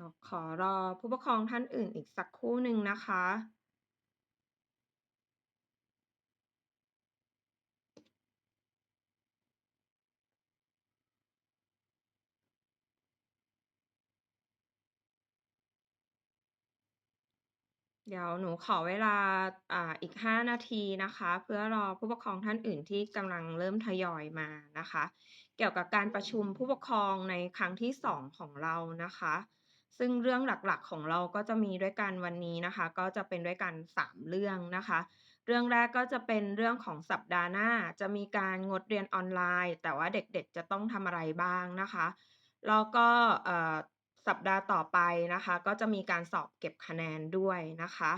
ดี๋ยวขอรอผู้ปกครองท่านอื่นอีกสักครู่หนึ่งนะคะ เดี๋ยวหนูขอเวลาอ่าอีก5นาทีนะคะ เพื่อรอผู้ปกครองท่านอื่นที่กำลังเริ่มทยอยมานะคะ เกี่ยวกับการประชุมผู้ปกครองในครั้งที่2ของเรานะคะ ซึ่งเรื่องหลักๆของเราก็จะมีด้วยกันวันนี้นะคะ ก็จะเป็นด้วยกัน 3 เรื่องนะคะ เรื่องแรกก็จะเป็นเรื่องของสัปดาห์หน้า จะมีการงดเรียนออนไลน์ แต่ว่าเด็กๆจะต้องทำอะไรบ้างนะคะแล้วก็สัปดาห์ต่อไปนะคะ ก็จะมีการสอบเก็บคะแนนด้วยนะคะ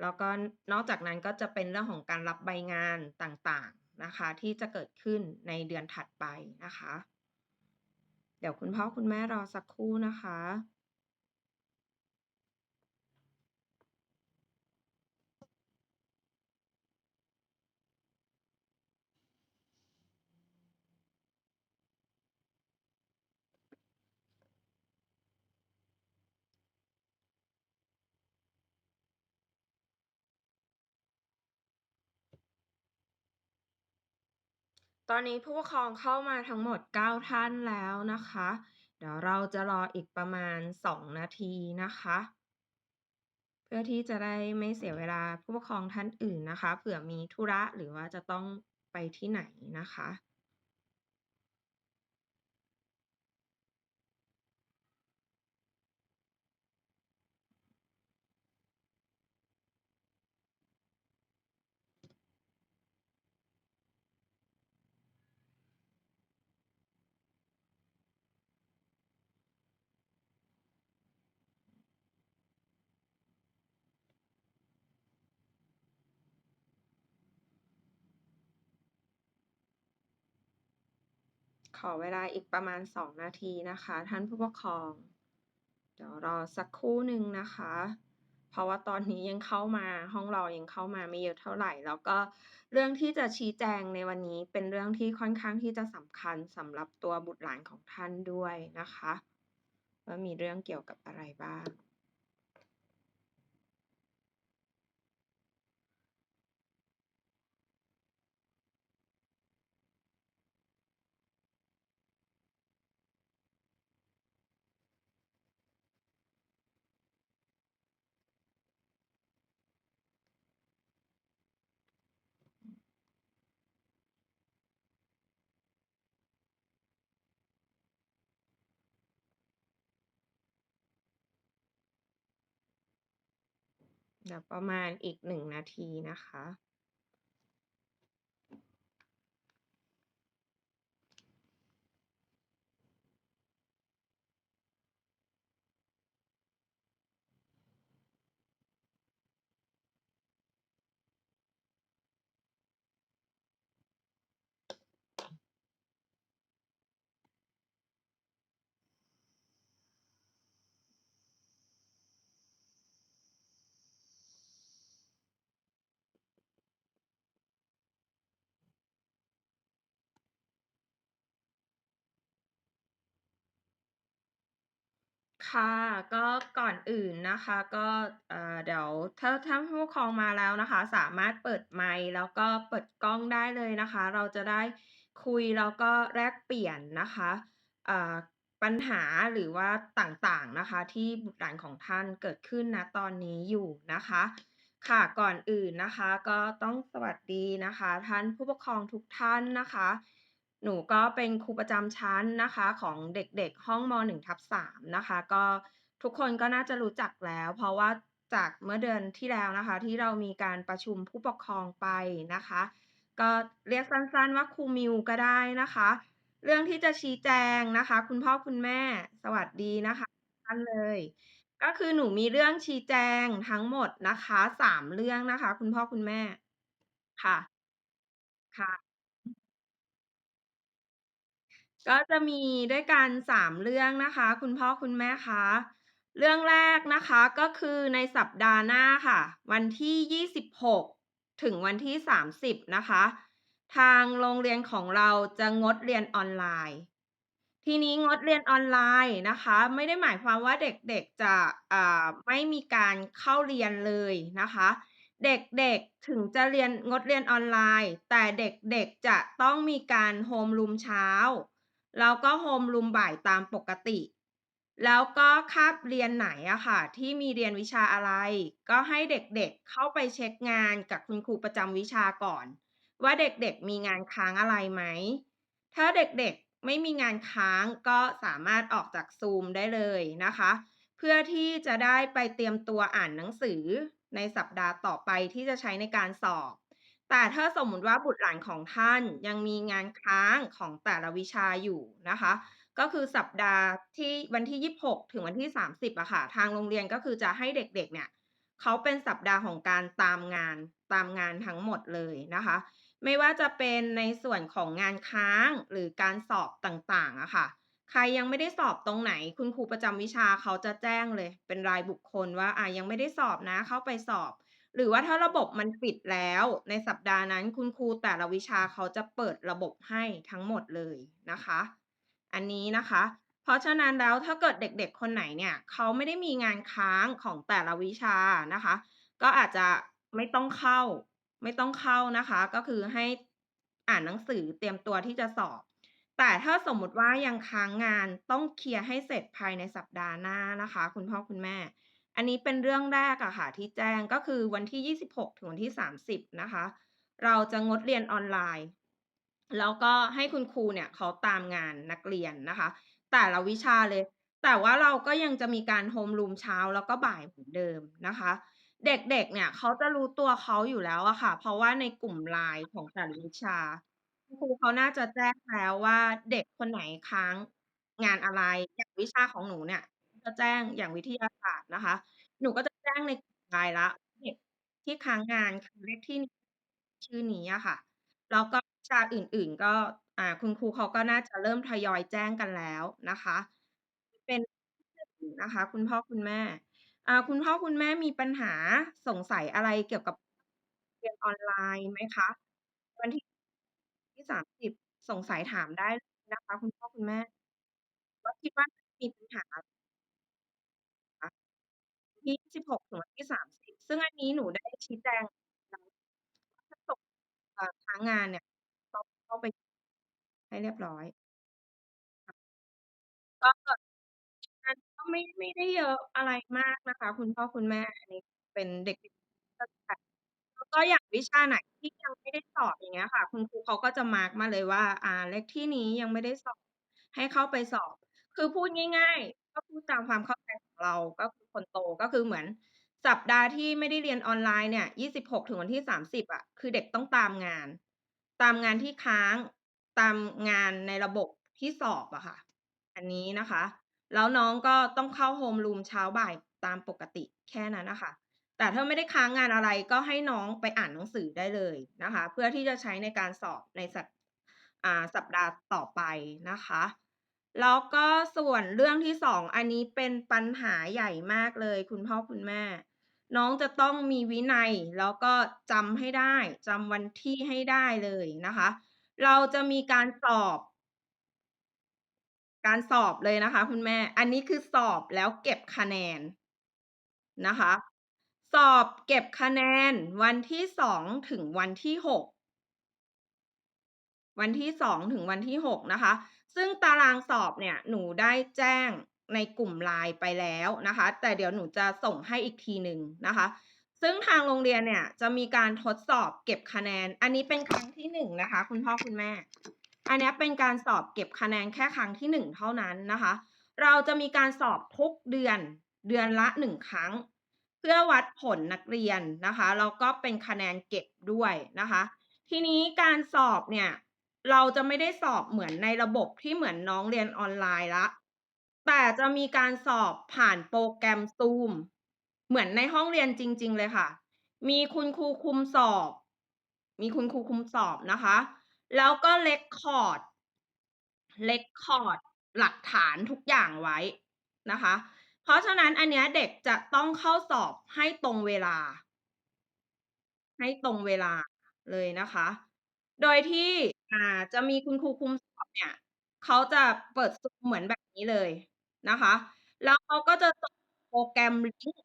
แล้วก็นอกจากนั้นก็จะเป็นเรื่องของการรับใบงานต่างๆนะคะ ที่จะเกิดขึ้นในเดือนถัดไปนะคะ เดี๋ยวคุณพ่อคุณแม่รอสักครู่นะคะ ตอนนี้ผู้ปกครองเข้ามาทั้งหมด 9 ท่านแล้วนะคะ เดี๋ยวเราจะรออีกประมาณ 2 นาทีนะคะ เพื่อที่จะได้ไม่เสียเวลาผู้ปกครองท่านอื่นนะคะเผื่อมีธุระหรือว่าจะต้องไปที่ไหนนะคะ อเวลาอีกประมาณ 2 นาทีนะคะ ท่านผู้ปกครอง เดี๋ยวรอสักครู่หนึ่งนะคะ เพราะว่าตอนนี้ยังเข้ามาห้องเรายังเข้ามาไม่เยอะเท่าไหร่ แล้วก็เรื่องที่จะชี้แจงในวันนี้เป็นเรื่องที่ค่อนข้างที่จะสำคัญสำหรับตัวบุตรหลานของท่านด้วยนะคะ ว่ามีเรื่องเกี่ยวกับอะไรบ้าง เดี๋ยวประมาณอีกหนึ่งนาทีนะคะ ค่ะก็ก่อนอื่นนะคะ ก็เอ่อเดี๋ยวถ้าถ้าผู้ปกครองมาแล้วนะคะ สามารถเปิดไมค์แล้วก็เปิดกล้องได้เลยนะคะ เราจะได้คุยแล้วก็แลกเปลี่ยนนะคะอ่าปัญหาหรือว่าต่างๆนะคะ ที่บุตรหลานของท่านเกิดขึ้นณตอนนี้อยู่นะคะ ค่ะก่อนอื่นนะคะ ก็ต้องสวัสดีนะคะ ท่านผู้ปกครองทุกท่านนะคะ หนูก็เป็นครูประจำชั้นนะคะของเด็กๆ ห้องม .1 ทับ3นะคะ ก็ทุกคนก็น่าจะรู้จักแล้ว เพราะว่าจากเมื่อเดือนที่แล้วนะคะ ที่เรามีการประชุมผู้ปกครองไปนะคะ ก็เรียกสั้นๆว่าครูมิวก็ได้นะคะ เรื่องที่จะชี้แจงนะคะ คุณพ่อคุณแม่สวัสดีนะคะท่านเลย ก็คือหนูมีเรื่องชี้แจงทั้งหมดนะคะ3เรื่องนะคะ คุณพ่อคุณแม่ค่ะค่ะ ก็จะมีด้วยกัน 3 เรื่องนะคะ คุณพ่อคุณแม่คะ เรื่องแรกนะคะก็คือในสัปดาห์หน้าค่ะ วันที่ 26 ถึงวันที่ 30 นะคะ ทางโรงเรียนของเราจะงดเรียนออนไลน์ ทีนี้งดเรียนออนไลน์นะคะ ไม่ได้หมายความว่าเด็กๆจะอ่าไม่มีการเข้าเรียนเลยนะคะ เด็กๆถึงจะเรียนงดเรียนออนไลน์ แต่เด็กๆจะต้องมีการโฮมรูมเช้า แล้วก็โฮมรูมบ่ายตามปกติ แล้วก็คาบเรียนไหนอะค่ะ ที่มีเรียนวิชาอะไร ก็ให้เด็กๆเข้าไปเช็กงานกับคุณครูประจำวิชาก่อน ว่าเด็กๆมีงานค้างอะไรไหม ถ้าเด็กๆไม่มีงานค้างก็สามารถออกจาก Zoom ได้เลยนะคะ เพื่อที่จะได้ไปเตรียมตัวอ่านหนังสือในสัปดาห์ต่อไปที่จะใช้ในการสอบ แต่ถ้าสมมุติว่าบุตรหลานของท่านยังมีงานค้างของแต่ละวิชาอยู่นะคะ ก็คือสัปดาห์ที่วันที่ 26 ถึงวันที่ 30อะค่ะ ทางโรงเรียนก็คือจะให้เด็กๆ เนี่ยเขาเป็นสัปดาห์ของการตามงานตามงานทั้งหมดเลยนะคะ ไม่ว่าจะเป็นในส่วนของงานค้างหรือการสอบต่างๆอะค่ะ ใครยังไม่ได้สอบตรงไหน คุณครูประจำวิชาเขาจะแจ้งเลย เป็นรายบุคคลว่าอายังไม่ได้สอบนะเข้าไปสอบ หรือว่าถ้าระบบมันปิดแล้วในสัปดาห์นั้นคุณครูแต่ละวิชาเขาจะเปิดระบบให้ทั้งหมดเลยนะคะ อันนี้นะคะ เพราะฉะนั้นแล้วถ้าเกิดเด็กๆคนไหนเนี่ยเขาไม่ได้มีงานค้างของแต่ละวิชานะคะ ก็อาจจะไม่ต้องเข้า ไม่ต้องเข้านะคะ ก็คือให้อ่านหนังสือเตรียมตัวที่จะสอบ แต่ถ้าสมมุติว่ายังค้างงานต้องเคลียร์ให้เสร็จภายในสัปดาห์หน้านะคะ คุณพ่อคุณแม่ อันนี้เป็นเรื่องแรกอะค่ะที่แจ้งก็คือวันที่ 26 ถึงวันที่ 30 นะคะ เราจะงดเรียนออนไลน์ แล้วก็ให้คุณครูเนี่ยเขาตามงานนักเรียนนะคะ แต่ละวิชาเลย แต่ว่าเราก็ยังจะมีการโฮมรูมเช้าแล้วก็บ่ายเหมือนเดิมนะคะ เด็กๆเนี่ยเขาจะรู้ตัวเขาอยู่แล้วอะค่ะ เพราะว่าในกลุ่ม LINE ของแต่ละวิชาคุณครูเขาน่าจะแจ้งแล้วว่าเด็กคนไหนค้างงานอะไร อย่างวิชาของหนูเนี่ย จะแจ้งอย่างวิทยาศาสตร์นะคะ หนูก็จะแจ้งในกลุ่ม LINE แล้ว เด็กที่ค้างงาน คือเลขที่ ชื่อนี้อะค่ะ แล้วก็วิชาอื่น ๆ ก็ อ่า คุณครูเขาก็น่าจะเริ่มทยอยแจ้งกันแล้วนะคะ เป็น นะคะ คุณพ่อคุณแม่ อ่า คุณพ่อคุณแม่มีปัญหา สงสัยอะไรเกี่ยวกับ เรียนออนไลน์ไหมคะ?วันที่ ที่ 30 สงสัยถามได้ นะคะ คุณพ่อคุณแม่ก็คิดว่า มีปัญหาคะ 16 ถึงวันที่ 30 ซึ่งอันนี้หนูได้ชี้แจงแล้ว ถ้าตกอ่าค้างงานเนี่ย ต้องเข้าไป ให้เรียบร้อย ค่ะ ก็งานก็ไม่ ไม่ได้เยอะอะไรมากนะคะ คุณพ่อคุณแม่ อันนี้เป็นเด็กแล้วก็อย่างวิชาไหนที่ยังไม่ได้สอบ อย่างเงี้ยค่ะ คุณครูเขาก็จะมาร์กมาเลยว่า อ่า เลขที่นี้ยังไม่ได้สอบ ให้เข้าไปสอบ คือพูดง่าย ๆ ก็พูดตามความเข้าใจของเรา ก็คือคนโต ก็คือเหมือนสัปดาห์ที่ไม่ได้เรียนออนไลน์เนี่ย 26 ถึงวันที่ 30 อะ คือเด็กต้องตามงาน ตามงานที่ค้าง ตามงานในระบบที่สอบอะค่ะ อันนี้นะคะ แล้วน้องก็ต้องเข้าโฮมรูมเช้าบ่ายตามปกติแค่นั้นน่ะค่ะ แต่ถ้าไม่ได้ค้างงานอะไร ก็ให้น้องไปอ่านหนังสือได้เลยนะคะ เพื่อที่จะใช้ในการสอบในสัป อ่า สัปดาห์ต่อไปนะคะ แล้วก็ส่วนเรื่องที่2อันนี้เป็นปัญหาใหญ่มากเลย คุณพ่อคุณแม่ น้องจะต้องมีวินัย แล้วก็จำให้ได้จำวันที่ให้ได้เลยนะคะ เราจะมีการสอบ การสอบเลยนะคะคุณแม่ อันนี้คือสอบแล้วเก็บคะแนนนะคะ สอบเก็บคะแนนวันที่2ถึงวันที่6วันที่2ถึงวันที่6นะคะ ซึ่งตารางสอบเนี่ยหนูได้แจ้งในกลุ่ม LINE ไปแล้วนะคะ แต่เดี๋ยวหนูจะส่งให้อีกทีหนึ่งนะคะ ซึ่งทางโรงเรียนเนี่ยจะมีการทดสอบเก็บคะแนน อันนี้เป็นครั้งที่1นะคะ คุณพ่อคุณแม่ อันนี้เป็นการสอบเก็บคะแนนแค่ครั้งที่1เท่านั้นนะคะ เราจะมีการสอบทุกเดือนเดือนละ1ครั้ง เพื่อวัดผลนักเรียนนะคะแล้วก็เป็นคะแนนเก็บด้วยนะคะ ทีนี้การสอบเนี่ย เราจะไม่ได้สอบเหมือนในระบบที่เหมือนน้องเรียนออนไลน์ล้วแต่จะมีการสอบผ่านโปรแกรม Zoom เหมือนในห้องเรียนจริง ๆ เลยค่ะ มีคุณครูคุมสอบ มีคุณครูคุมสอบนะคะ แล้วก็เรคคอร์ดเรคคอร์ดหลักฐานทุกอย่างไว้นะคะ เพราะฉะนั้นอันเนี้ยเด็กจะต้องเข้าสอบให้ตรงเวลา ให้ตรงเวลาเลยนะคะ โดยที่ อ่า จะมีคุณครูคุมสอบเนี่ย เขาจะเปิด Zoom เหมือนแบบนี้เลยนะคะ แล้วเขาก็จะส่งโปรแกรม ลิงก์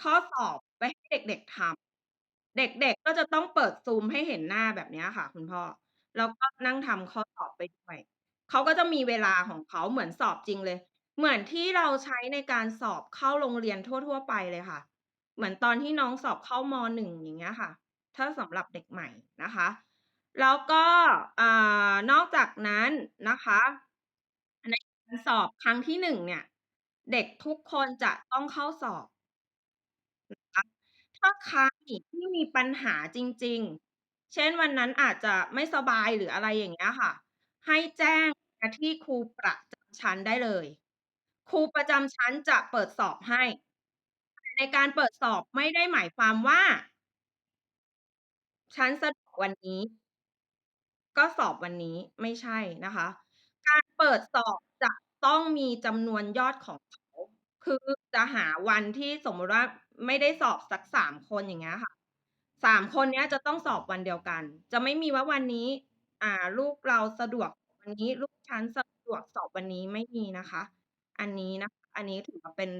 ข้อสอบไปให้เด็ก ๆ ทำ เด็ก ๆ ก็จะต้องเปิด Zoom ให้เห็นหน้าแบบเนี้ยค่ะคุณพ่อ แล้วก็นั่งทำข้อสอบไปด้วย เขาก็จะมีเวลาของเขาเหมือนสอบจริงเลย เหมือนที่เราใช้ในการสอบเข้าโรงเรียนทั่ว ๆ ไปเลยค่ะ เหมือนตอนที่น้องสอบเข้า ม.1 อย่างเงี้ยค่ะ ถ้าสำหรับเด็กใหม่นะคะ แล้วก็อนอกจากนั้นนะคะ ในการสอบครั้งที่1เนี่ย เด็กทุกคนจะต้องเข้าสอบนะคะถ้าใครที่มีปัญหาจริง ๆ เช่นวันนั้นอาจจะไม่สบายหรืออะไรอย่างเงี้ยค่ะ ให้แจ้งมาที่ครูประจำชั้นได้เลย ครูประจำชั้นจะเปิดสอบให้ ในการเปิดสอบไม่ได้หมายความว่า ฉันสะดวกวันนี้ ก็สอบวันนี้ ไม่ใช่นะคะ การเปิดสอบจะต้องมีจำนวนยอดของเขา คือจะหาวันที่สมมุติว่า ไม่ได้สอบสัก 3 คน อย่างเงี้ยค่ะ 3 คนเนี้ยจะต้องสอบวันเดียวกัน จะไม่มีว่าวันนี้ อ่า ลูกเราสะดวก วันนี้ ลูกฉันสะดวกสอบวันนี้ ไม่มีนะคะ อันนี้นะอันนี้ถือว่าเป็น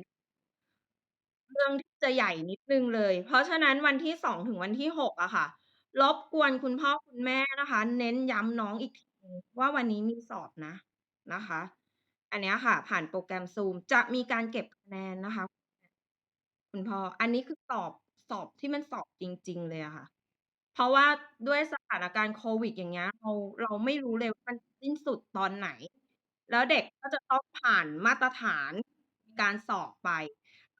เรื่องที่จะใหญ่นิดหนึ่งเลย เพราะฉะนั้นวันที่ 2 ถึงวันที่ 6 อะค่ะ รบกวนคุณพ่อคุณแม่นะคะ เน้นย้ำน้องอีกทีหนึ่งว่าวันนี้มีสอบนะ นะคะ อันเนี้ยค่ะ ผ่านโปรแกรม Zoom จะมีการเก็บคะแนนนะคะ คุณพ่อ อันนี้คือสอบ สอบที่มันสอบจริง ๆ เลยอะค่ะ เพราะว่าด้วยสถานการณ์โควิด อย่างเงี้ย เรา เราไม่รู้เลยว่า มันสิ้นสุดตอนไหน แล้วเด็กก็จะต้องผ่านมาตรฐานการสอบไป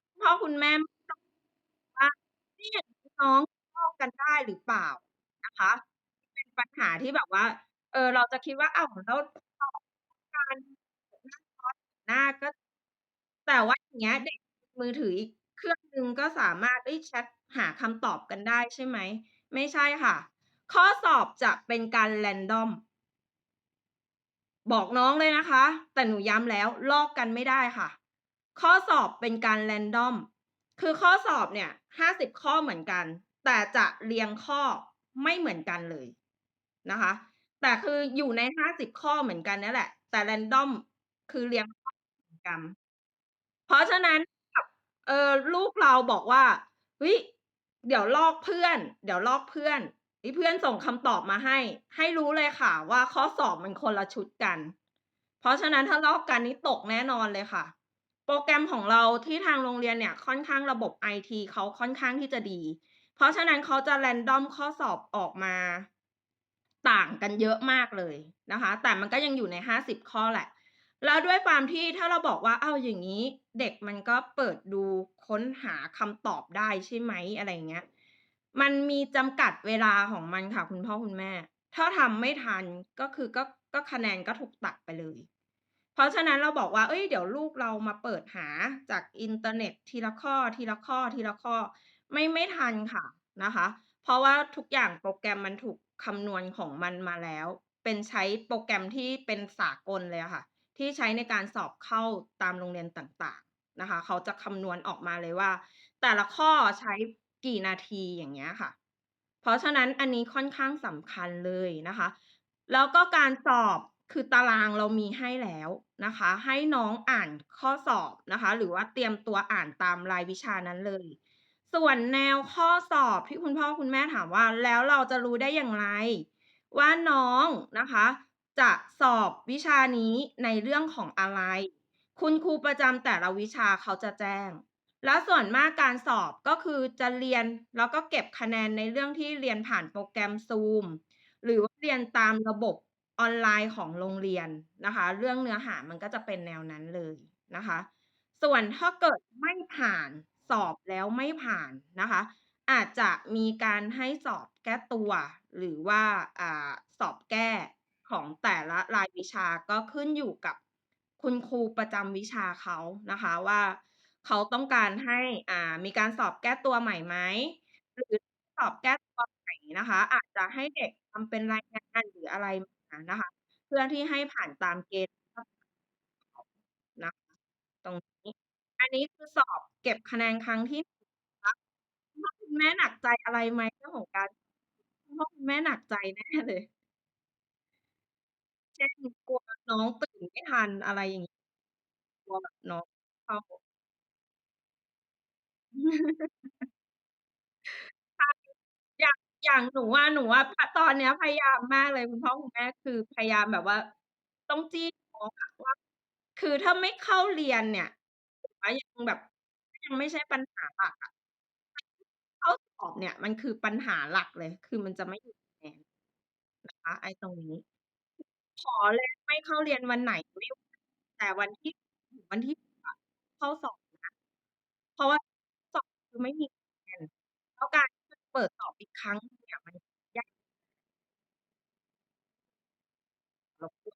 คุณพ่อคุณแม่ ไม่ต้อง ว่า"เอ๊ะอย่น้อง กันได้หรือเปล่า?"นะคะ เป็นปัญหาที่แบบว่า เออ เราจะคิดว่าอ้าวแล้วสอบการหน้าก็ แต่ว่าอย่างเงี้ย เด็กมือถืออีกเครื่องหนึ่งก็สามารถเฮ้แชตหาคำตอบกันได้ใช่ไหม?ไม่ใช่ค่ะ ข้อสอบจะเป็นการ random บอกน้องเลยนะคะ แต่หนูย้ำแล้วลอกกันไม่ได้ค่ะ ข้อสอบเป็นการ random คือข้อสอบเนี่ย50ข้อเหมือนกัน แต่จะเรียงข้อไม่เหมือนกันเลยนะคะ แต่คืออยู่ใน 50 ข้อเหมือนกันเนี่ยแหละ แต่ random คือเรียงข้อเหมือนกัน เพราะฉะนั้นแบบ เออลูกเราบอกว่า"เฮ้ย เดี๋ยวลอกเพื่อน เดี๋ยวลอกเพื่อน"เฮ้ย เพื่อนส่งคำตอบมาให้ ให้รู้เลยค่ะว่าข้อสอบมันคนละชุดกัน เพราะฉะนั้นถ้าลอกกันนี่ตกแน่นอนเลยค่ะ โปรแกรมของเราที่ทางโรงเรียนเนี่ย ค่อนข้างระบบไอทีเขาค่อนข้างที่จะดี เพราะฉะนั้นเขาจะ random ข้อสอบออกมาต่างกันเยอะมากเลยนะคะ แต่มันก็ยังอยู่ใน 50 ข้อแหละ แล้วด้วยความที่ถ้าเราบอกว่า เ"อ้าอย่างงี้ เด็กมันก็เปิดดูค้นหาคำตอบได้ใช่ไหม?"อะไรเงี้ย มันมีจำกัดเวลาของมันค่ะ คุณพ่อคุณแม่ ถ้าทำไม่ทันก็คือก็ก็คะแนนก็ถูกตัดไปเลย เพราะฉะนั้นเราบอกว่า"เฮ้ย เดี๋ยวลูกเรามาเปิดหาจากอินเทอร์เน็ตทีละข้อทีละข้อทีละข้อ" ไม่ไม่ทันค่ะนะคะ เพราะว่าทุกอย่างโปรแกรมมันถูกคำนวณของมันมาแล้ว เป็นใช้โปรแกรมที่เป็นสากลเลยค่ะ ที่ใช้ในการสอบเข้าตามโรงเรียนต่างๆนะคะ เขาจะคำนวณออกมาเลยว่า แต่ละข้อใช้กี่นาทีอย่างเงี้ยค่ะ เพราะฉะนั้นอันนี้ค่อนข้างสำคัญเลยนะคะ แล้วก็การสอบคือตารางเรามีให้แล้วนะคะ ให้น้องอ่านข้อสอบนะคะ หรือว่าเตรียมตัวอ่านตามรายวิชานั้นเลย ส่วนแนวข้อสอบที่คุณพ่อคุณแม่ถามว่า"แล้วเราจะรู้ได้อย่างไร ว่าน้องนะคะ จะสอบวิชานี้ในเรื่องของอะไร?"คุณครูประจำแต่ละวิชาเขาจะแจ้ง แล้วส่วนมากการสอบก็คือจะเรียนแล้วก็เก็บคะแนนในเรื่องที่เรียนผ่านโปรแกรม Zoom หรือว่าเรียนตามระบบออนไลน์ของโรงเรียนนะคะ เรื่องเนื้อหามันก็จะเป็นแนวนั้นเลยนะคะ ส่วนถ้าเกิดไม่ผ่าน สอบแล้วไม่ผ่านนะคะ อาจจะมีการให้สอบแก้ตัว หรือว่าอสอบแก้ของแต่ละรายวิชาก็ขึ้นอยู่กับคุณครูประจำวิชาเขานะคะว่าเขาต้องการให้อ่ามีการสอบแก้ตัวใหม่ไหมหรือสอบแก้ตัวใหม่นะคะ อาจจะให้เด็กทำเป็นรายงานหรืออะไรมานะคะ เพื่อที่ให้ผ่านตามเกณฑ์นะคะตรงนี้ อันนี้คือสอบเก็บคะแนนครั้งที่คะคุณพ่อคุณแม่หนักใจอะไรไหม เรื่องของการ คุณพ่อคุณแม่หนักใจ แน่ เลย เช่น กลัวน้องตื่นไม่ทัน อะไรอย่างงี้ กลัวแบบน้องเข้า ใช่ อย่าง อย่างหนูอะ หนูอะ พ ตอนเนี้ยพยายามมากเลย คุณพ่อคุณแม่ คือพยายามแบบว่าต้องจี้น้องอะว่า คือถ้าไม่เข้าเรียนเนี่ย ว่ายังแบบ ยังไม่ใช่ปัญหาหลักอะเข้าสอบเนี่ยมันคือปัญหาหลักเลย คือมันจะไม่มีคะแนน นะคะ ไอ้ตรงนี้ ขอเลย ไม่เข้าเรียนวันไหน ไม่แต่วันที่ ถึงวันที่ 10 อะ เข้าสอบนะ เพราะว่า สอบคือไม่มีคะแนน แล้วการที่จะเปิดสอบอีกครั้งหนึ่งเนี่ย มันยาก รบกวน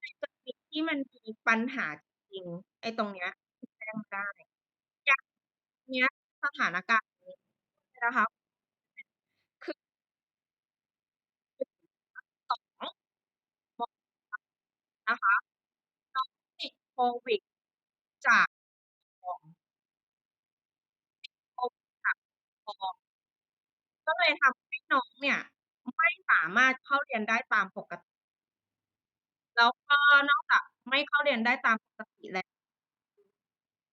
ในกรณี ที่มันมีปัญหาจริง ไอ้ตรงเนี้ยคือแจ้งได้ อย่าง เนี้ย สถานการณ์นี้นะคะ คือ2ม.นะคะ น้องติดโควิด จากม.ติดโควิดจากม.ก็เลยทำให้น้องเนี่ย ไม่สามารถเข้าเรียนได้ตามปกติ แล้วก็นอกจากไม่เข้าเรียนได้ตามปกติแล้ว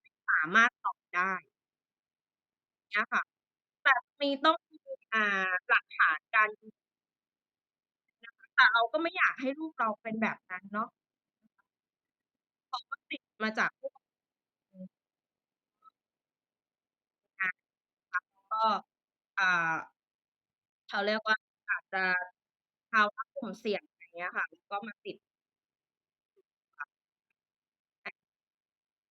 ไม่สามารถสอบได้ เงี้ยค่ะ แต่มีต้องมี อ่า หลักฐานการ นะคะ แต่เราก็ไม่อยากให้ลูกเราเป็นแบบนั้นเนาะ เขาก็ติดมาจากพวกอืม ค่ะ ค่ะแล้ก็ อ่า เขาเรียกว่า อาจจะภาวะกลุ่มเสี่ยง อย่างเงี้ยค่ะแล้วก็มาติด ค่ะ แต่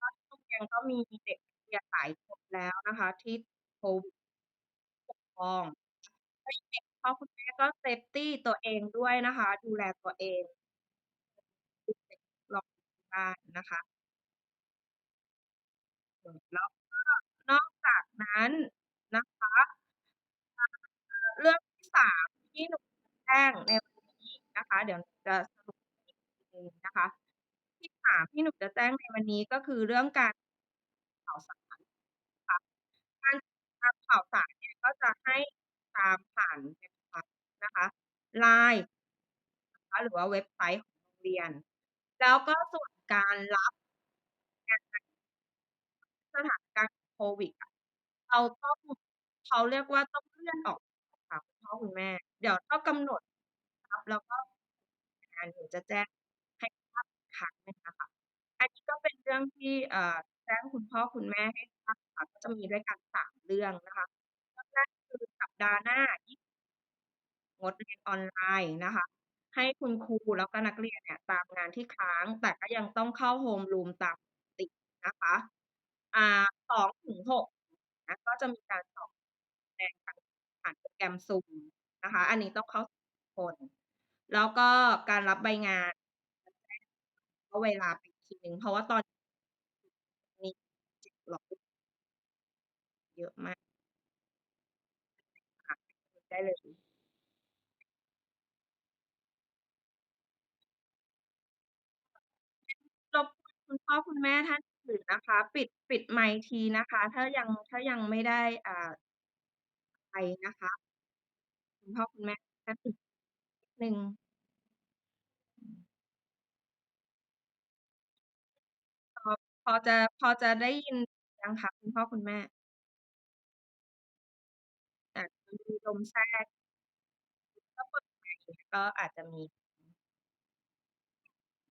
ก็ ที่โรงก็มีเด็กนักเรียนหลายคนแล้วนะคะ ที่โควิดผู้ปกครองถ้ายังไงคุณพ่อคุณแม่ก็เซฟตีตัวเองด้วยนะคะ ดูแลตัวเองรออยู่บ้านนะคะอืมแล้วก็นอกจากนั้นนะคะ อ่า เรื่องที่ 3 ที่หนูจะแจ้งในวันนี้นะคะ เดี๋ยวหนูจะสรุปให้อีกทีหนึ่งนะคะ ที่ 3 ที่หนูจะแจ้งในวันนี้ ก็คือเรื่องการ ข่าวสารค่ะการตามข่าวสารเนี่ยก็จะให้ตามผ่านเว็บไซต์นะคะ LINE นะคะหรือว่าเว็บไซต์ของโรงเรียน แล้วก็ส่วนการรับสถานการณ์โควิดเราต้องเขาเรียกว่าต้องเลื่อนออกค่ะคุณพ่อคุณแม่ เดี๋ยวถ้ากำหนดครับแล้วก็งานหนูจะแจ้งให้ทราบอีกครั้งหนึงอะคะอันนี้ก็เป็นเรื่องที่เอ่อ แจ้งคุณพ่อคุณแม่ให้ทราบค่ะ ก็จะมีด้วยกัน 3 เรื่องนะคะ เรื่องแรกคือสัปดาห์หน้า ยี่ งดเรียนออนไลน์นะคะ ให้คุณครูแล้วก็นักเรียนเนี่ยตามงานที่ค้าง แต่ก็ยังต้องเข้าโฮมรูมตามปกตินะคะ อ่า 2-6 นะ ก็จะมีการสอบแทนกันผ่านโปรแกรม Zoom นะคะ อันนี้ต้องเข้า คน แล้วก็การรับใบงานจะแจ้งว่าเวลาไปอีกทีหนึ่ง เพราะว่าตอน มี 700 เยอะมาก ค่ะ ได้เลย รบกวนคุณพ่อคุณแม่ท่านอื่นนะคะ ปิด ปิดไมค์ทีนะคะ ถ้ายัง ถ้ายังไม่ได้ อ่า ไปนะคะ คุณพ่อคุณแม่ท่านอื่น นิดหนึ่งอืมพอ พอจะ พอจะได้ยินยังคะ คุณพ่อคุณแม่? มีลมแทรกถ้าเปิดมค์ก็อาจจะมี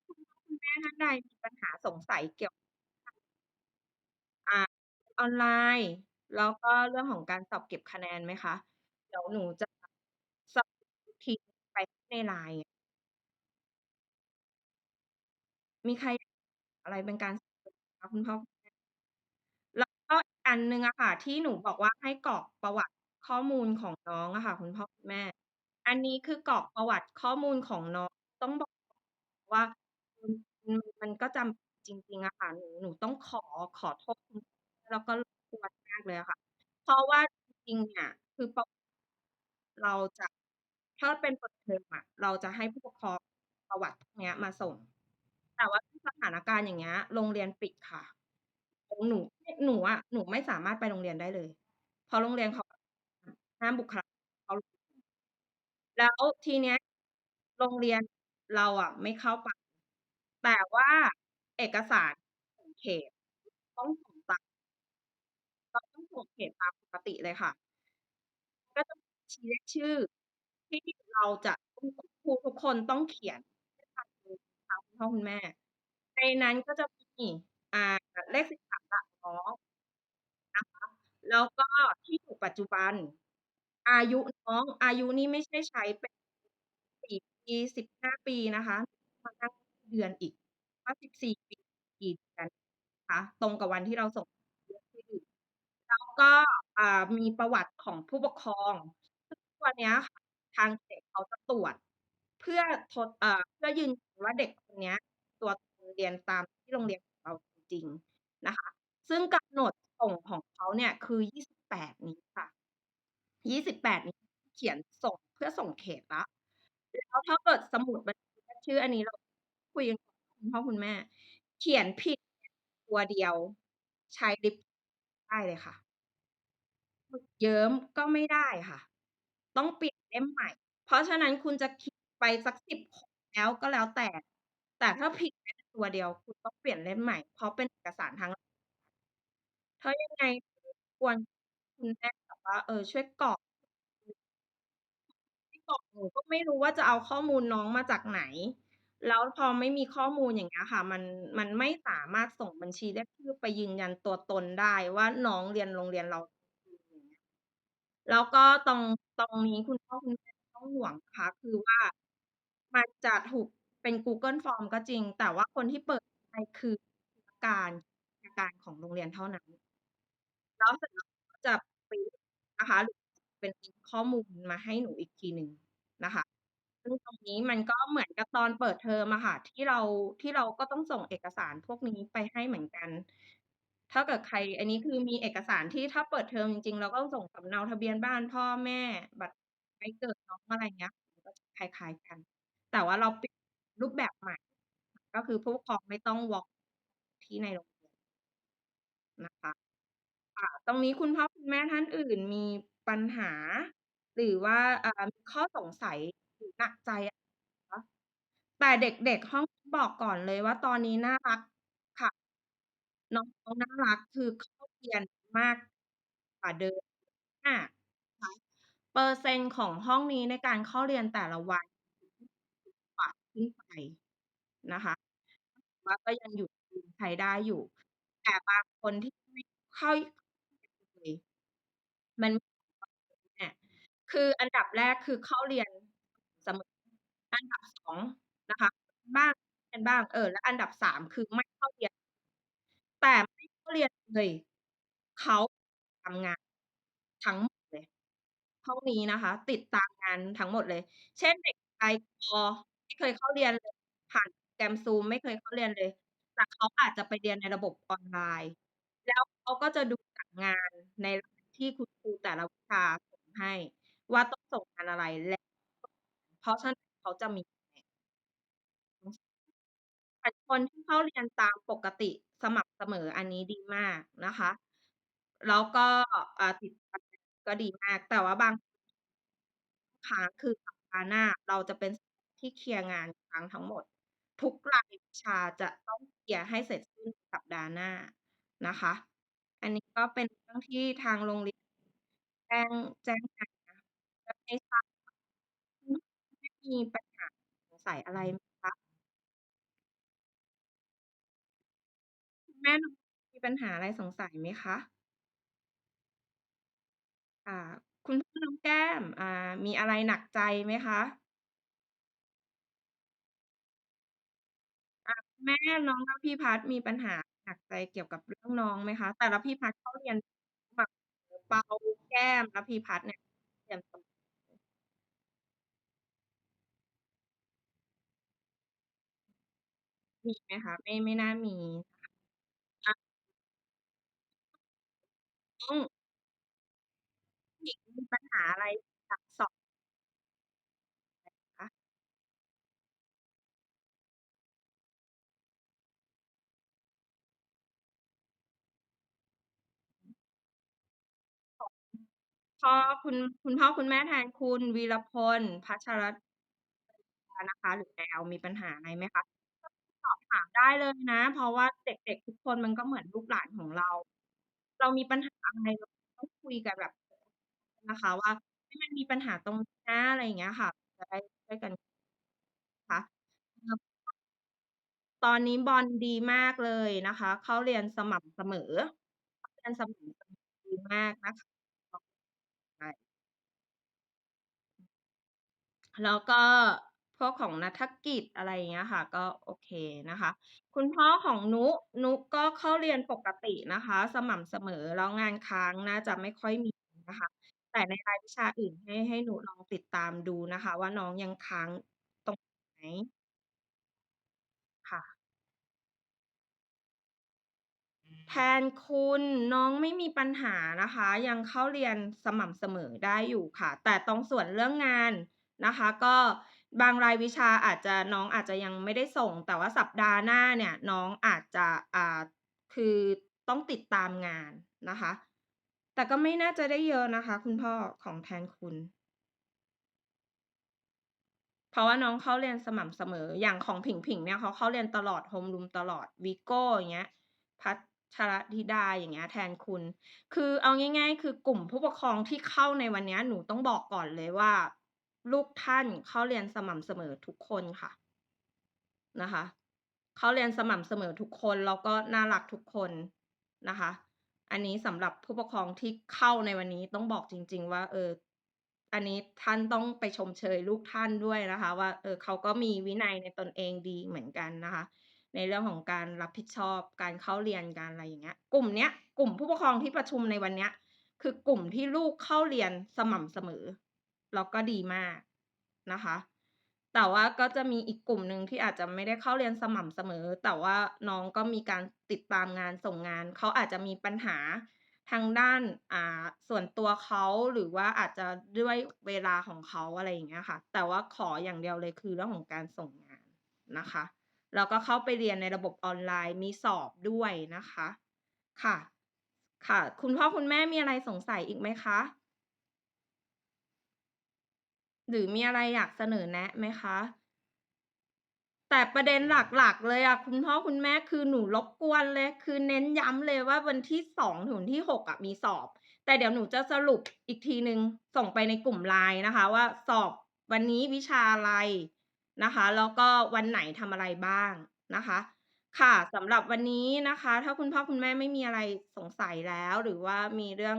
คุณพ่อคุณแม่ท่านใดมีปัญหาสงสัยเกี่ยวอ่า ออนไลน์ แล้วก็เรื่องของการสอบเก็บคะแนนไหมคะ?เดี๋ยวหนูจะสรุปอีกทีไปใน LINE มีใคร อะไรเป็นการ คะ คุณพ่อ คุณแม่?แล้วก็อีกอันหนึ่งอะค่ะ ที่หนูบอกว่าให้กรอกประวัติ ข้อมูลของน้องอะค่ะ คุณพ่อคุณแม่ อันนี้คือกรอกประวัติข้อมูลของน้อง ต้องบอก ว่า อืม อืม มันก็จำ จริง ๆ อะค่ะ หนู หนูต้องขอ ขอโทษคุณ แล้วก็ รบกวน มากเลยอะค่ะ เพราะว่าจริง ๆ เนี่ย คือปเราจะ ถ้าเป็นเปิดเทอมอะ เราจะให้ผู้ปกครองประวัติพวกเนี้ยมาส่ง แต่ว่าด้วยสถานการณ์ อย่างเงี้ย โรงเรียนปิดค่ะ ของหนู หนูอะ หนูไม่สามารถไปโรงเรียนได้เลย เพราะโรงเรียนเขา ห้ามบุคลาเข้าแล้วทีเนี้ย โรงเรียนเราอะไม่เข้าไป แต่ว่าเอกสารส่งเขต ต้องส่งตาม เราต้องส่งเขตตามปกติเลยค่ะ ก็จะ ชี้เลขชื่อ ที่เราจะ ครูทุกคนต้องเขียน ให้ทันทางคุณพ่อคุณแม่ ในนั้นก็จะมี อ่า เลข 13 หลักน้องนะคะ แล้วก็ที่อยู่ปัจจุบัน อายุน้อง อายุนี่ไม่ใช่ใช้เป็น 4 ปี 15 ปีนะคะมานั่งเดือนอีกว่า 14 ปีกี่เดือนนะคะตรงกับวันที่เราส่งเลขชื่อแล้วก็อ่ามีประวัติของผู้ปกครองซึ่งตัวเนี้ยค่ะทางเขตเขาจะตรวจ เพื่อทดเอ่อเพื่อยืนยันว่าเด็กคนเนี้ย ตัวเรียนตามที่โรงเรียนของเราจริง ๆ นะคะ ซึ่งกำหนดส่งของเขาเนี่ยคือ 28 นี้ค่ะ 28 นี้เขียนส่งเพื่อส่งเขตแล้วแล้วถ้าเกิดสมุดบัญชีรายชื่ออันนี้เราคุยกันก่อนคุณพ่อคุณแม่ เขียนผิดตัวเดียว ใช้ลิปได้เลยค่ะเยิ้มก็ไม่ได้ค่ะ ต้องเปลี่ยนเล่มใหม่ เพราะฉะนั้นคุณจะผิดไปสัก10คนแล้วก็แล้วแต่ แต่ถ้าผิดแค่ตัวเดียวคุณต้องเปลี่ยนเล่มใหม่ เพราะเป็นเอกสารทางถ้ายังไงรบกวนคุณแม่ ว่า เออ ช่วยกรอกไม่กรอก หนูก็ไม่รู้ว่าจะเอาข้อมูลน้องมาจากไหน แล้วพอไม่มีข้อมูล อย่างเงี้ยค่ะ มัน มันไม่สามารถส่งบัญชีเลขชื่อไปยืนยันตัวตนได้ว่า น้องเรียนโรงเรียนเรา อย่างเงี้ย แล้วก็ตรง ตรงนี้คุณพ่อคุณแม่ไม่ต้องห่วงนะคะ คือว่า มันจะถูก เป็น Google Form ก็จริง แต่ว่าคนที่เปิดให้ คือการ การของโรงเรียนเท่านั้น แล้วเสร็จแล้ว ก็จะ นะคะ หรือ เป็นข้อมูลมาให้หนูอีกทีหนึ่งนะคะ ซึ่งตรงนี้มันก็เหมือนกับตอนเปิดเทอมอะค่ะ ที่เรา ที่เราก็ต้องส่งเอกสารพวกนี้ไปให้เหมือนกัน ถ้าเกิดใคร อันนี้คือมีเอกสารที่ถ้าเปิดเทอมจริง ๆ เราก็ต้องส่งสำเนาทะเบียนบ้านพ่อแม่ บัตรใบเกิดน้อง อะไรเงี้ย มันก็จะคล้าย ๆ กัน แต่ว่าเราเปลี่ยนรูปแบบใหม่ ก็คือผู้ปกครองไม่ต้องวอล์กที่ในโรงเรียน นะคะ ค่ะ ตรงนี้คุณพ่อคุณแม่ท่านอื่นมีปัญหา หรือว่า อ่า มีข้อสงสัย หรือหนักใจ อะไรคะ?แต่เด็ก ๆ ห้อง บอกก่อนเลยว่า ตอนนี้น่ารัก ค่ะ น้องๆน่ารัก คือ เข้าเรียนมากกว่าเดิม มากนะคะเปอร์เซ็นต์ของห้องนี้ในการเข้าเรียนแต่ละวัน กว่า ขึ้นไปนะคะ ว่าก็ยังอยู่ในเกณฑ์ใช้ได้อยู่ แต่บางคนที่ ไม่ ค่อย เลย มัน เนี่ย คืออันดับแรก คือเข้าเรียน เสมอ อันดับ 2 นะคะ บ้างเรียนบ้าง เออ แล้วอันดับ 3 คือไม่เข้าเรียน แต่ไม่เข้าเรียนเลย เขาทำงาน ทั้งหมดเลย ห้องนี้นะคะ ติดตามงานทั้งหมดเลย เช่น เด็กชายป.ไม่เคยเข้าเรียนเลย ผ่านโปรแกรม Zoom ไม่เคยเข้าเรียนเลย แต่เขาอาจจะไปเรียนในระบบออนไลน์ แล้ว เขาก็จะดูจากงานในที่คุณครูแต่ละวิชาส่งให้ว่า ต้องส่งงานอะไร และเพราะฉะนั้นเขาจะมีอือ แต่คนที่เข้าเรียนตามปกติสม่ำเสมอ อันนี้ดีมากนะคะ แล้วก็ อ่า ติด ก็ดีมาก แต่ว่าบาง ค้าง คือสัปดาห์หน้าเราจะเป็น ที่เคลียร์งานค้างทั้งหมด ทุกรายวิชาจะต้องเคลียร์ให้เสร็จสิ้นสัปดาห์หน้านะคะ อันนี้ก็เป็นเรื่องที่ทางโรงเรียน แจ้ง แจ้งมาและไม่ทราบไม่มีปัญหา สงสัยอะไรไหมคะ?คุณแม่มีปัญหาอะไรสงสัยไหมคะ?ค่ะ คุณ พ่อ น้องแก้ม อ่า มีอะไรหนักใจไหมคะ?อ่า คุณแม่น้องระพีพัฒน์มีปัญหา หนักใจเกี่ยวกับเรื่องน้องไหมคะ?แต่ระพีพัฒน์เข้าเรียน แบบเบาแก้ม ระพีพัฒน์เนี่ย เรียนสม่ำเสมอมีไหมคะ?ไม่ ไม่น่ามีนะคะค่ะ อืม ผู้หญิงมีปัญหาอะไร อยากสอบ คะ? พ่อคุณ คุณพ่อคุณแม่แทนคุณ วีรพล พัชร นะคะ หรือแมวมีปัญหาอะไรไหมคะ?สอบถามได้เลยนะ เพราะว่าเด็ก ๆ ทุกคนมันก็เหมือนลูกหลานของเรา เรามีปัญหาอะไร เราต้องคุยกันแบบ นะคะว่า เฮ้ย มันมีปัญหาตรงนี้นะ อะไรอย่างเงี้ยค่ะ จะได้ช่วยกัน คะตอนนี้บอลดีมากเลยนะคะ เข้าเรียนสม่ำเสมอ เข้าเรียนสม่ำเสมอ ดีมากนะคะ ใช่ แล้วก็พวกของนัฐกิจ อะไรอย่างเงี้ยค่ะ ก็โอเคนะคะ คุณพ่อของนุ นุก็เข้าเรียนปกตินะคะ สม่ำเสมอ แล้วงานค้างน่าจะไม่ค่อยมีนะคะ แต่ในรายวิชาอื่นให้ ให้นุลองติดตามดูนะคะว่า น้องยังค้าง ตรง ไหน?ค่ะ แทนคุณ น้องไม่มีปัญหานะคะ ยังเข้าเรียนสม่ำเสมอได้อยู่ค่ะ แต่ตรงส่วนเรื่องงาน นะคะ ก็บางรายวิชาอาจจะน้องอาจจะยังไม่ได้ส่ง แต่ว่าสัปดาห์หน้าเนี่ยน้องอาจจะอ่าคือต้องติดตามงานนะคะ แต่ก็ไม่น่าจะได้เยอะนะคะ คุณพ่อของแทนคุณ เพราะว่าน้องเข้าเรียนสม่ำเสมออย่างของผิงผิงเนี่ยเขาเข้าเรียนตลอดโฮมรูมตลอดวีโก้อย่างเงี้ยพัชรธิดาอย่างเงี้ยแทนคุณ คือเอาง่าย ๆ คือกลุ่มผู้ปกครองที่เข้าในวันเนี้ยหนูต้องบอกก่อนเลยว่า ลูกท่านเข้าเรียนสม่ำเสมอทุกคนค่ะนะคะเขาเรียนสม่ำเสมอทุกคนแล้วก็น่ารักทุกคนนะคะ อันนี้สำหรับผู้ปกครองที่เข้าในวันนี้ต้องบอกจริง ๆ ว่า เออ อันนี้ท่านต้องไปชมเชยลูกท่านด้วยนะคะ ว่าเออเขาก็มีวินัยในตนเองดีเหมือนกันนะคะ ในเรื่องของการรับผิดชอบการเข้าเรียนการอะไรอย่างเงี้ย กลุ่มเนี้ยกลุ่มผู้ปกครองที่ประชุมในวันเนี้ยคือกลุ่มที่ลูกเข้าเรียนสม่ำเสมอ แล้วก็ดีมากนะคะ แต่ว่าก็จะมีอีกกลุ่มหนึ่งที่อาจจะไม่ได้เข้าเรียนสม่ำเสมอ แต่ว่าน้องก็มีการติดตามงานส่งงาน เขาอาจจะมีปัญหาทางด้านอ่าส่วนตัวเขาหรือว่าอาจจะด้วยเวลาของเขาอะไรอย่างเงี้ยค่ะ แต่ว่าขออย่างเดียวเลยคือเรื่องของการส่งงานนะคะแล้วก็เข้าไปเรียนในระบบออนไลน์มีสอบด้วยนะคะ ค่ะ ค่ะ คุณพ่อคุณแม่มีอะไรสงสัยอีกไหมคะ? หรือมีอะไรอยากเสนอแนะไหมคะ?แต่ประเด็นหลักๆ เลยอะคุณพ่อคุณแม่คือหนูรบกวนเลย คือเน้นย้ำเลยว่าวันที่2ถึงวันที่6อะมีสอบ แต่เดี๋ยวหนูจะสรุปอีกทีหนึ่งส่งไปในกลุ่ม LINE นะคะ ว่าสอบวันนี้วิชาอะไรนะคะ แล้วก็วันไหนทำอะไรบ้างนะคะ ค่ะสำหรับวันนี้นะคะ ถ้าคุณพ่อคุณแม่ไม่มีอะไรสงสัยแล้ว หรือว่ามีเรื่อง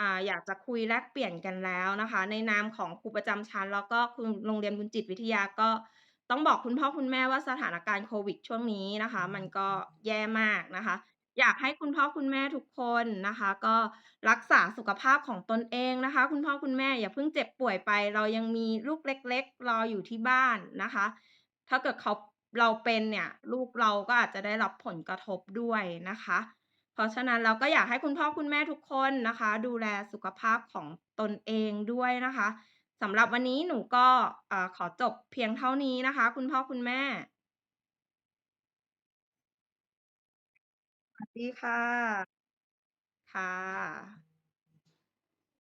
อ่า อยากจะคุยแลกเปลี่ยนกันแล้วนะคะ ในนามของครูประจำชั้น แล้วก็คุณ โรงเรียนบุญจิตวิทยา ก็ต้องบอกคุณพ่อคุณแม่ว่า สถานการณ์โควิดช่วงนี้นะคะ มันก็แย่มากนะคะ อยากให้คุณพ่อคุณแม่ทุกคนนะคะ ก็รักษาสุขภาพของตนเองนะคะ คุณพ่อคุณแม่อย่าเพิ่งเจ็บป่วยไป เรายังมีลูกเล็ก ๆ รออยู่ที่บ้านนะคะ ถ้าเกิดเขา เราเป็นเนี่ย ลูกเราก็อาจจะได้รับผลกระทบด้วยนะคะ เพราะฉะนั้นแล้วก็อยากให้คุณพ่อคุณแม่ทุกคนนะคะ ดูแลสุขภาพของตนเองด้วยนะคะสำหรับวันนี้หนูก็อ่าขอจบเพียงเท่านี้นะคะ คุณพ่อคุณแม่ สวัสดีค่ะ ค่ะ